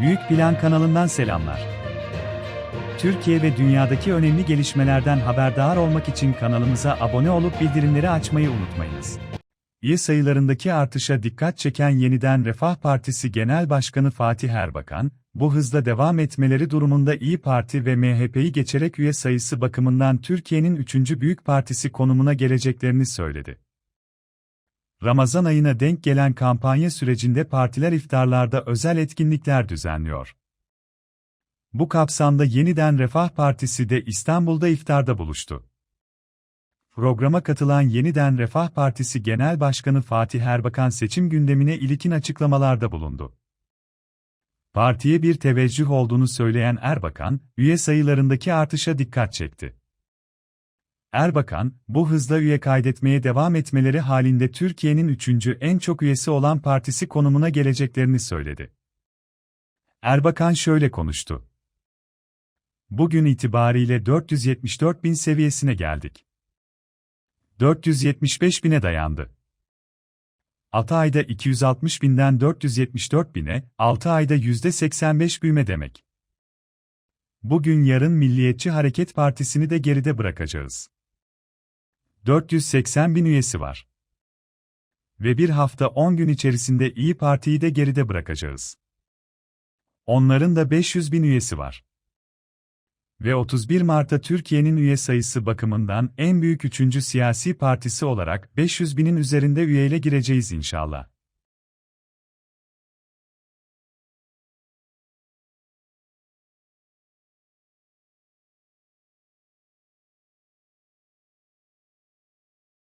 Büyük Plan kanalından selamlar. Türkiye ve dünyadaki önemli gelişmelerden haberdar olmak için kanalımıza abone olup bildirimleri açmayı unutmayınız. Üye sayılarındaki artışa dikkat çeken Yeniden Refah Partisi Genel Başkanı Fatih Erbakan, bu hızla devam etmeleri durumunda İyi Parti ve MHP'yi geçerek üye sayısı bakımından Türkiye'nin üçüncü büyük partisi konumuna geleceklerini söyledi. Ramazan ayına denk gelen kampanya sürecinde partiler iftarlarda özel etkinlikler düzenliyor. Bu kapsamda Yeniden Refah Partisi de İstanbul'da iftarda buluştu. Programa katılan Yeniden Refah Partisi Genel Başkanı Fatih Erbakan seçim gündemine ilişkin açıklamalarda bulundu. Partiye bir teveccüh olduğunu söyleyen Erbakan, üye sayılarındaki artışa dikkat çekti. Erbakan, bu hızla üye kaydetmeye devam etmeleri halinde Türkiye'nin üçüncü en çok üyesi olan partisi konumuna geleceklerini söyledi. Erbakan şöyle konuştu. Bugün itibariyle 474 bin seviyesine geldik. 475 bine dayandı. 6 ayda 260 binden 474 bine, 6 ayda %85 büyüme demek. Bugün yarın Milliyetçi Hareket Partisi'ni de geride bırakacağız. 480 bin üyesi var. Ve bir hafta 10 gün içerisinde İyi Parti'yi de geride bırakacağız. Onların da 500 bin üyesi var. Ve 31 Mart'ta Türkiye'nin üye sayısı bakımından en büyük üçüncü siyasi partisi olarak 500 binin üzerinde üyeyle gireceğiz inşallah.